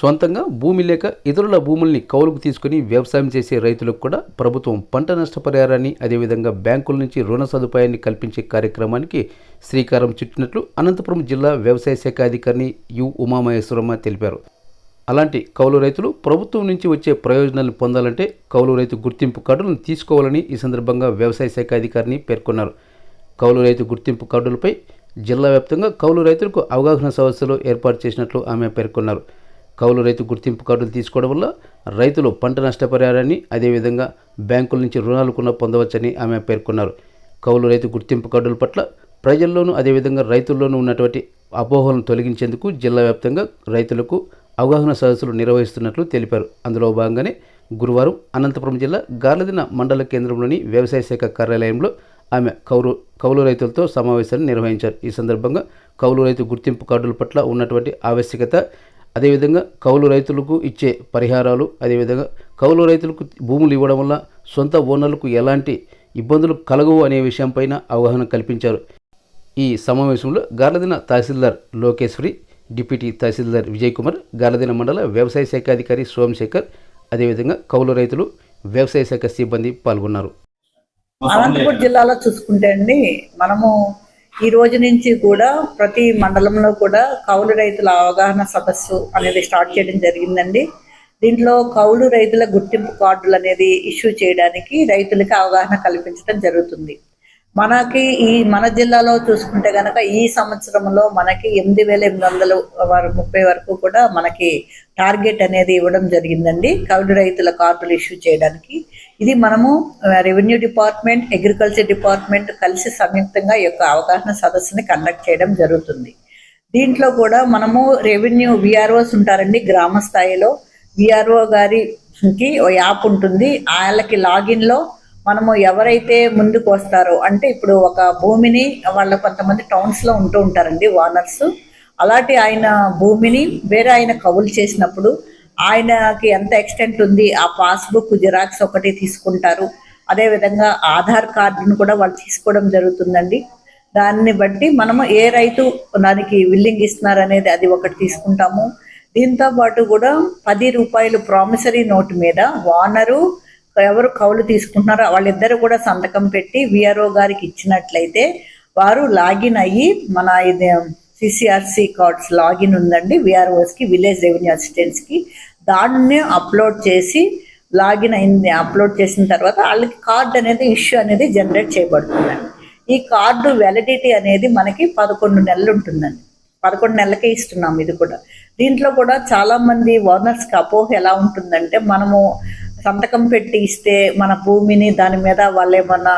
సొంతంగా భూమి లేక ఇతరుల భూముల్ని కౌలుకు తీసుకుని వ్యవసాయం చేసే రైతులకు కూడా ప్రభుత్వం పంట నష్టపరిహారాన్ని అదేవిధంగా బ్యాంకుల నుంచి రుణ సదుపాయాన్ని కల్పించే కార్యక్రమానికి శ్రీకారం చుట్టినట్లు అనంతపురం జిల్లా వ్యవసాయ శాఖ అధికారిని యు. ఉమామహేశ్వరమ్మ తెలిపారు. అలాంటి కౌలు రైతులు ప్రభుత్వం నుంచి వచ్చే ప్రయోజనాలను పొందాలంటే కౌలు రైతు గుర్తింపు కార్డులను తీసుకోవాలని ఈ సందర్భంగా వ్యవసాయ శాఖ అధికారిని పేర్కొన్నారు. కౌలు రైతు గుర్తింపు కార్డులపై జిల్లా వ్యాప్తంగా కౌలు రైతులకు అవగాహన సదస్సులు ఏర్పాటు చేసినట్లు ఆమె పేర్కొన్నారు. కౌలు రైతు గుర్తింపు కార్డులు తీసుకోవడం వల్ల రైతులు పంట నష్టపరిహారాన్ని అదేవిధంగా బ్యాంకుల నుంచి రుణాలు కూడా పొందవచ్చని ఆమె పేర్కొన్నారు. కౌలు రైతు గుర్తింపు కార్డుల పట్ల ప్రజల్లోనూ అదేవిధంగా రైతుల్లోనూ ఉన్నటువంటి అపోహలను తొలగించేందుకు జిల్లా వ్యాప్తంగా రైతులకు అవగాహన సదస్సులు నిర్వహిస్తున్నట్లు తెలిపారు. అందులో భాగంగానే గురువారం అనంతపురం జిల్లా గార్లదిన మండల కేంద్రంలోని వ్యవసాయ శాఖ కార్యాలయంలో ఆమె కౌలు కౌలు రైతులతో సమావేశాన్ని నిర్వహించారు. ఈ సందర్భంగా కౌలు రైతు గుర్తింపు కార్డుల పట్ల ఉన్నటువంటి ఆవశ్యకత అదేవిధంగా కౌలు రైతులకు ఇచ్చే పరిహారాలు అదేవిధంగా కౌలు రైతులకు భూములు ఇవ్వడం వల్ల సొంత ఓనర్లకు ఎలాంటి ఇబ్బందులు కలగవు అనే విషయంపైన అవగాహన కల్పించారు. ఈ సమావేశంలో గార్లదిన తహసీల్దార్ లోకేశ్వరి డిప్యూటీ తహసీల్దార్ విజయ్ కుమార్ గార్లదిన మండల వ్యవసాయ శాఖ అధికారి సోమశేఖర్ అదేవిధంగా కౌలు రైతులు వ్యవసాయ శాఖ సిబ్బంది పాల్గొన్నారు. అనంతపురం జిల్లాలో చూసుకుంటే అండి మనము ఈ రోజు నుంచి కూడా ప్రతి మండలంలో కూడా కౌలు రైతుల అవగాహన సదస్సు అనేది స్టార్ట్ చేయడం జరిగిందండి. దీంట్లో కౌలు రైతుల గుర్తింపు కార్డులు అనేది ఇష్యూ చేయడానికి రైతులకి అవగాహన కల్పించడం జరుగుతుంది. మనకి ఈ మన జిల్లాలో చూసుకుంటే కనుక ఈ సంవత్సరంలో మనకి ఎనిమిది వేల ఎనిమిది వందల ముప్పై వరకు కూడా మనకి టార్గెట్ అనేది ఇవ్వడం జరిగిందండి. కౌలు రైతుల కార్డులు ఇష్యూ చేయడానికి. ఇది మనము రెవెన్యూ డిపార్ట్మెంట్ అగ్రికల్చర్ డిపార్ట్మెంట్ కలిసి సంయుక్తంగా ఈ యొక్క అవగాహన సదస్సుని కండక్ట్ చేయడం జరుగుతుంది. దీంట్లో కూడా మనము రెవెన్యూ విఆర్ఓస్ ఉంటారండి గ్రామ స్థాయిలో. విఆర్ఓ గారికి యాప్ ఉంటుంది. వాళ్ళకి లాగిన్లో మనము ఎవరైతే ముందుకు వస్తారో అంటే ఇప్పుడు ఒక భూమిని వాళ్ళ కొంతమంది టౌన్స్లో ఉంటూ ఉంటారండి ఓనర్స్ అలాంటి ఆయన భూమిని వేరే ఆయన కవులు చేసినప్పుడు ఆయనకి ఎంత ఎక్స్టెంట్ ఉంది ఆ పాస్బుక్ జిరాక్స్ ఒకటి తీసుకుంటారు. అదే విధంగా ఆధార్ కార్డును కూడా వాళ్ళు తీసుకోవడం జరుగుతుందండి. దాన్ని బట్టి మనము ఏ రైతు దానికి విల్లింగ్ ఇస్తున్నారు అనేది అది ఒకటి తీసుకుంటాము. దీంతో పాటు కూడా పది రూపాయలు ప్రామిసరీ నోటు మీద వానరు ఎవరు కౌలు తీసుకుంటున్నారో వాళ్ళిద్దరు కూడా సంతకం పెట్టి విఆర్ఓ గారికి ఇచ్చినట్లయితే వారు లాగిన్ అయ్యి మన ఇది సిసిఆర్సి కార్డ్స్ లాగిన్ ఉందండి. విఆర్ఓస్కి విలేజ్ రెవెన్యూ అసిస్టెంట్స్కి దాన్ని అప్లోడ్ చేసి లాగిన్ అయింది. అప్లోడ్ చేసిన తర్వాత వాళ్ళకి కార్డు అనేది ఇష్యూ అనేది జనరేట్ చేయబడుతుందండి ఈ కార్డు వ్యాలిడిటీ అనేది మనకి పదకొండు నెలలు ఉంటుందండి. పదకొండు నెలలకే ఇస్తున్నాం ఇది కూడా. దీంట్లో కూడా చాలామంది ఓనర్స్కి అపోహ ఎలా ఉంటుందంటే మనము సంతకం పెట్టి ఇస్తే మన భూమిని దాని మీద వాళ్ళు ఏమన్నా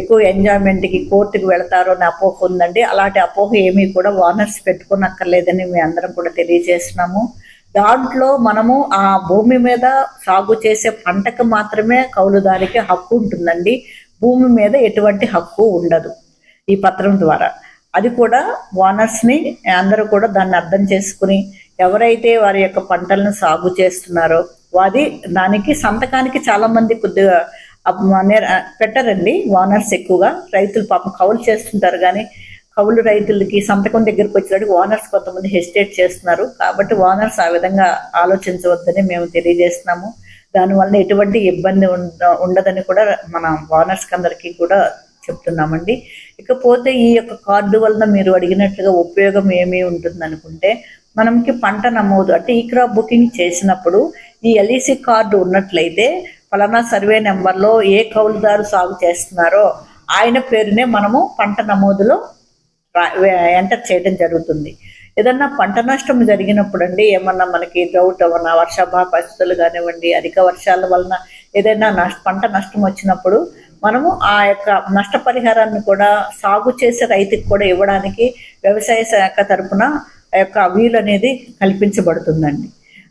ఎక్కువ ఎంజాయ్మెంట్కి కోర్టుకి వెళతారు అనే అపోహ ఉందండి. అలాంటి అపోహ ఏమీ కూడా ఓనర్స్ పెట్టుకోనక్కర్లేదని మేము అందరం కూడా తెలియజేస్తున్నాము. దాంట్లో మనము ఆ భూమి మీద సాగు చేసే పంటకు మాత్రమే కౌలుదారికి హక్కు ఉంటుందండి. భూమి మీద ఎటువంటి హక్కు ఉండదు ఈ పత్రం ద్వారా. అది కూడా ఓనర్స్ని అందరూ కూడా దాన్ని అర్థం చేసుకుని ఎవరైతే వారి యొక్క పంటలను సాగు చేస్తున్నారో వారి దానికి సంతకానికి చాలా మంది కొద్దిగా పెట్టరండి. ఓనర్స్ ఎక్కువగా రైతులు పాపం కౌలు చేస్తుంటారు కానీ కౌలు రైతులకి సంతకం దగ్గరికి వచ్చేటప్పుడు ఓనర్స్ కొంతమంది హెసిటేట్ చేస్తున్నారు. కాబట్టి ఓనర్స్ ఆ విధంగా ఆలోచించవద్దని మేము తెలియజేస్తున్నాము. దానివల్ల ఎటువంటి ఇబ్బంది ఉండ- ఉండదని కూడా మన ఓనర్స్ అందరికీ కూడా చెప్తున్నామండి. ఇకపోతే ఈ యొక్క కార్డు వలన మీరు అడిగినట్లుగా ఉపయోగం ఏమి ఉంటుంది అనుకుంటే మనకి పంట నమోదు అంటే ఈ క్రాప్ బుకింగ్ చేసినప్పుడు ఈ ఎల్ఈసి కార్డు ఉన్నట్లయితే ఫలానా సర్వే నెంబర్లో ఏ కౌలుదారు సాగు చేస్తున్నారో ఆయన పేరునే మనము పంట నమోదులో ఎంటర్ చేయడం జరుగుతుంది. ఏదన్నా పంట నష్టం జరిగినప్పుడు అండి ఏమన్నా మనకి డ్రౌట్ ఏమన్నా వర్షాభావ పరిస్థితులు కానివ్వండి అధిక వర్షాల వలన ఏదైనా నష్ట పంట నష్టం వచ్చినప్పుడు మనము ఆ యొక్క నష్టపరిహారాన్ని కూడా సాగు చేసే రైతుకి కూడా ఇవ్వడానికి వ్యవసాయ శాఖ తరపున ఆ యొక్క వీలు అనేది కల్పించబడుతుందండి.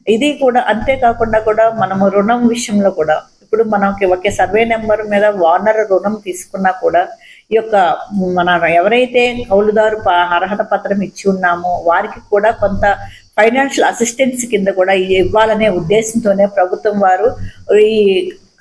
ఇది కూడా అంతేకాకుండా కూడా మనము రుణం విషయంలో కూడా ఇప్పుడు మనకి ఒకే సర్వే నెంబర్ మీద వానర్ రుణం తీసుకున్నా కూడా ఈ యొక్క మన ఎవరైతే కౌలుదారు అర్హత పత్రం ఇచ్చి ఉన్నామో వారికి కూడా కొంత ఫైనాన్షియల్ అసిస్టెన్స్ కింద కూడా ఇవ్వాలనే ఉద్దేశంతోనే ప్రభుత్వం వారు ఈ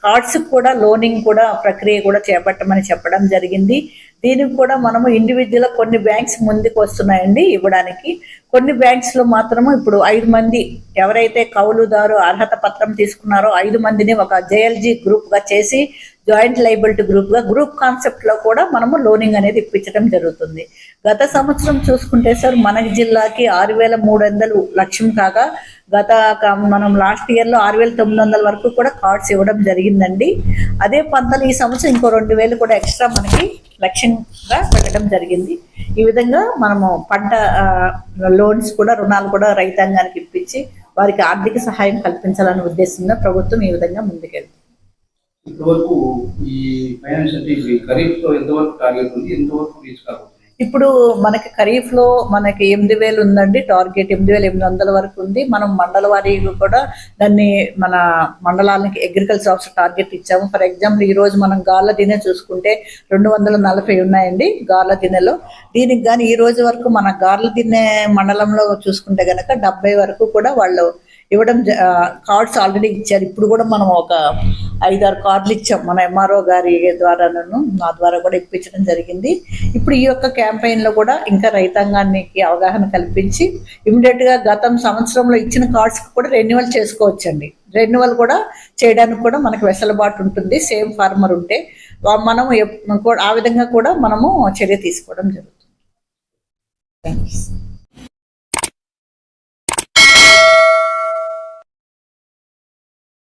కార్డ్స్ కూడా లోనింగ్ కూడా ప్రక్రియ కూడా చేపట్టమని చెప్పడం జరిగింది. దీనికి కూడా మనము ఇండివిజువల్ కొన్ని బ్యాంక్స్ ముందుకు వస్తున్నాయండి ఇవ్వడానికి. కొన్ని బ్యాంక్స్లో మాత్రము ఇప్పుడు ఐదు మంది ఎవరైతే కౌలుదారు అర్హత పత్రం తీసుకున్నారో ఐదు మందిని ఒక జేఎల్జీ గ్రూప్గా చేసి జాయింట్ లైబిలిటీ గ్రూప్గా గ్రూప్ కాన్సెప్ట్లో కూడా మనము లోనింగ్ అనేది ఇప్పించడం జరుగుతుంది. గత సంవత్సరం చూసుకుంటే సార్ మన జిల్లాకి ఆరు వేల మూడు వందలు లక్ష్యం కాగా గత మనం లాస్ట్ ఇయర్లో ఆరు వేల తొమ్మిది వందల వరకు కూడా కార్డ్స్ ఇవ్వడం జరిగిందండి. అదే పంతలు ఈ సంవత్సరం ఇంకో రెండు వేలు కూడా ఎక్స్ట్రా మనకి లక్ష్యంగా పెట్టడం జరిగింది. ఈ విధంగా మనము పంట లోన్స్ కూడా రుణాలు కూడా రైతాంగానికి ఇప్పించి వారికి ఆర్థిక సహాయం కల్పించాలనే ఉద్దేశంగా ప్రభుత్వం ఈ విధంగా ముందుకెళ్తుంది. ఇంతవరకు ఈ ఫైనాన్స్ అంటే ఖరీఫ్లో ఎంతవరకు టార్గెట్ ఉంది ఎంతవరకు రీచ్ ఇప్పుడు మనకి ఖరీఫ్లో మనకి ఎనిమిది వేలు ఉందండి టార్గెట్ ఎనిమిది వేల ఎనిమిది వందల వరకు ఉంది. మనం మండల వారీగా కూడా దాన్ని మన మండలానికి అగ్రికల్చర్ ఆఫీసర్ టార్గెట్ ఇచ్చాము. ఫర్ ఎగ్జాంపుల్ ఈ రోజు మనం గార్ల దినె చూసుకుంటే రెండు వందల నలభై ఉన్నాయండి గార్ల దినెలో. దీనికి కానీ ఈ రోజు వరకు మన గార్ల దిన్నె మండలంలో చూసుకుంటే గనక డెబ్బై వరకు కూడా వాళ్ళు ఇవ్వడం కార్డ్స్ ఆల్రెడీ ఇచ్చారు. ఇప్పుడు కూడా మనం ఒక ఐదారు కార్డులు ఇచ్చాం. మన ఎంఆర్ఓ గారి ద్వారాను నా ద్వారా కూడా ఇప్పించడం జరిగింది. ఇప్పుడు ఈ యొక్క క్యాంపెయిన్లో కూడా ఇంకా రైతాంగానికి అవగాహన కల్పించి ఇమీడియట్గా గతం సంవత్సరంలో ఇచ్చిన కార్డ్స్ కూడా రెన్యువల్ చేసుకోవచ్చండి. రెన్యువల్ కూడా చేయడానికి కూడా మనకు వెసులుబాటు ఉంటుంది. సేమ్ ఫార్మర్ ఉంటే మనం మనము ఆ విధంగా కూడా మనము చర్య తీసుకోవడం జరుగుతుంది. Thank you